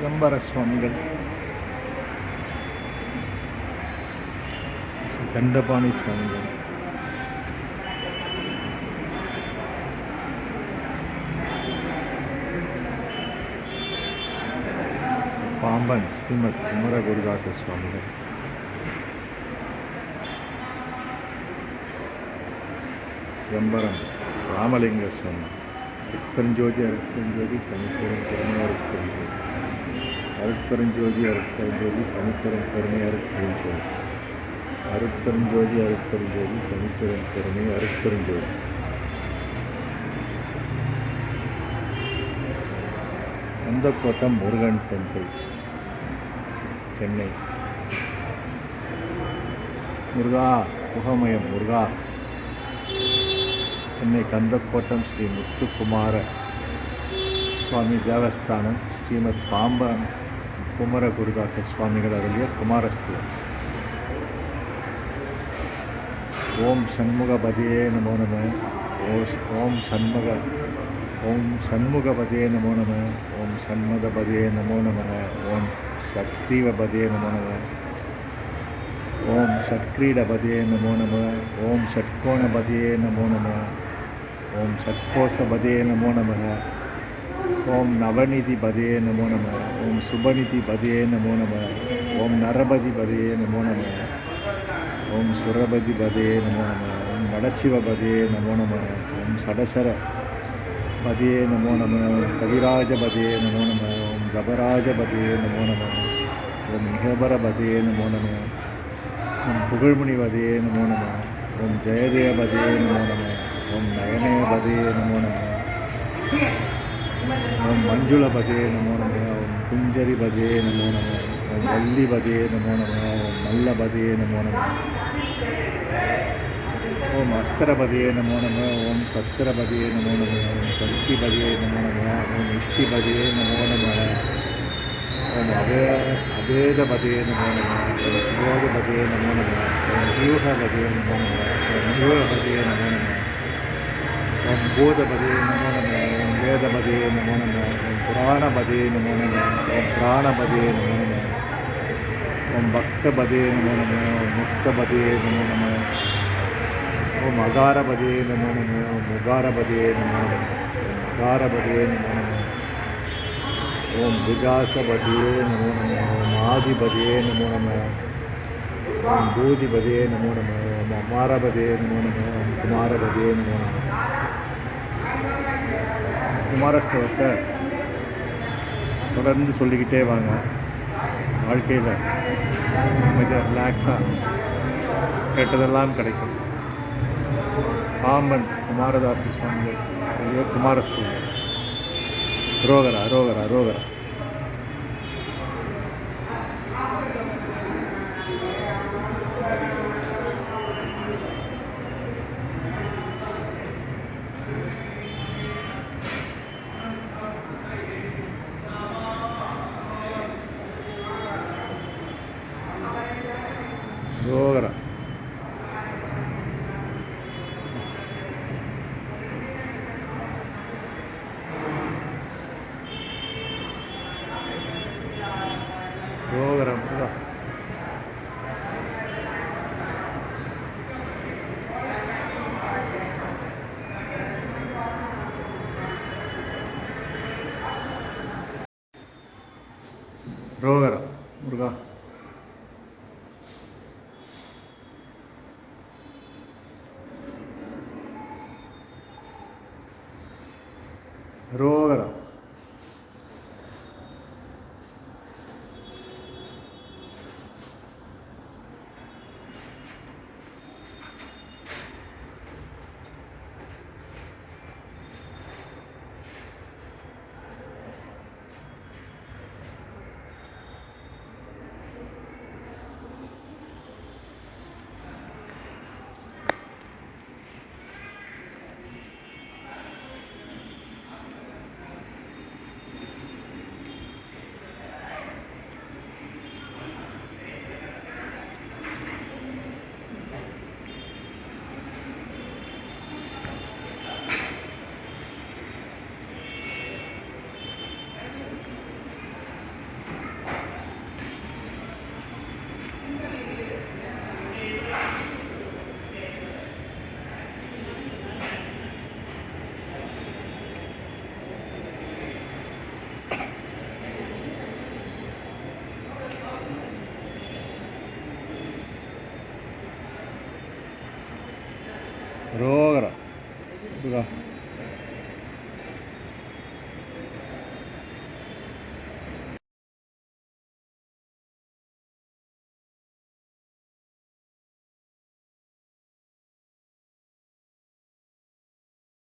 சிதம்பர சுவாமிகள் கண்டபாணி சுவாமிகள். பாம்பன் ஸ்ரீமத் குமர குருதாச சுவாமிகள். சிதம்பரம் ராமலிங்க சுவாமி. அருட்பெருஞ்சோதி அருட்பெருஞ்சோதி தனிப்பெரும் பெருமை அருட்பெருஞ்சோதி அருட்பெருஞ்சோதி அருட்பெருஞ்சோதி தனிப்பெரும் பெருமை அருட்பெருஞ்சோதி அருட்பெருஞ்சோதி அருட்பெருஞ்சோதி தனிப்பெரும் பெருமை அருட்பெருஞ்சோதி அந்தக்கோட்டம் முருகன் டெம்பிள் சென்னை. முருகா புகமயம் முருகா. சென்னை கந்தக்கோட்டம் ஸ்ரீ முத்துக்குமார சுவாமி தேவஸ்தானம் ஸ்ரீமத் பாம்பன் குமர குருதாச சுவாமிகள் அருளிய குமாரஸ்துவம் ஓம் சண்முகபதியே நமோ நம ஓம் சண்முக ஓம் சண்முகபதியே நமோ நம ஓம் சண்முகபதியே நமோ நம ஓம் சக்ரீவபதியே நமோ நம ஓம் சட்கிரீடபதியே நமோ நம ஓம் ஷட்கோணபதியே நமோ நம ஓம் ஷட்கோசபதியே நமோ நம ஓம் நவநிதி பதியே நமோ நம ஓம் சுபநிதி பதியே நமோ நம ஓம் நரபதி பதியே நமோ நம ஓம் சுரபதி பதியே நமோ நம ஓம் நடசிவ பதியே நமோ நம ஓம் சடசர பதியே நமோ நம ஓம் கவிராஜபதியே நமோ நம ஓம் கபராஜபதியே நமோ நம ஓம் நிகபரபதியே நமோ நம ஓம் புகழ்முனிபதியே நமோ நம ஓம் ஜெயதேவபதியே நமோ நம ஓம் நயனேபதியே நமோ நம ஓம் மஞ்சுளபதியே நமோ நம ஓம் குஞ்சரிபதியே நமோ நம ஓம் வள்ளிபதியே நமோ நம ஓம் நல்லபதியே நமோ நம ஓம் அஸ்திரபதியே நமோ நம ஓம் சஸ்திரபதியே நமோ நம ஓம் சஷ்டிபதியே நமோ நம ஓம் இஷ்டிபதியே நமோ நம ஓம் அபே அபேதபதியே நமோ நம ஓம் சுபோதபதியே நமோ நம ஓம் வியூகபதியே நமோ நம ஓம் வியூகபதியே நமோ நம ஓம் பூதபதே நமோ நம ஓம் வேதபதே நமோ நம ஓம் புராணபதே நமோ நம ஓம் பிராணபதே நமோ நம ஓம் பக்தபதே நமோ நம ஓம் முக்தபதே நமோ நம ஓம் அகாரபதே நமோ நம ஓம் உகாரபதே நமோ நம ஓம் அகாரபதே நமோ நம ஓம் விகாசபதியே நமோ நம ஓம் ஆதிபதியே நமோ நம ஓம் பூதிபதியே நமோ நம ஓம் அமாரபதியே நமோ நம ஓம் குமாரபதியே நமோ நம குமாரஸ்தவத்தை தொடர்ந்து சொல்லிக்கிட்டே வாங்க. வாழ்க்கையில் கொஞ்சம் ரிலாக்ஸாக கேட்டதெல்லாம் கிடைக்கும். பாம்பன் குமாரதாச சுவாமிகள் ஐயோ குமாரஸ்தவம். ரோகரா ரோகரா ரோகரா. ரோகரா ரோகரா முருகா ரோகரா രോഗറ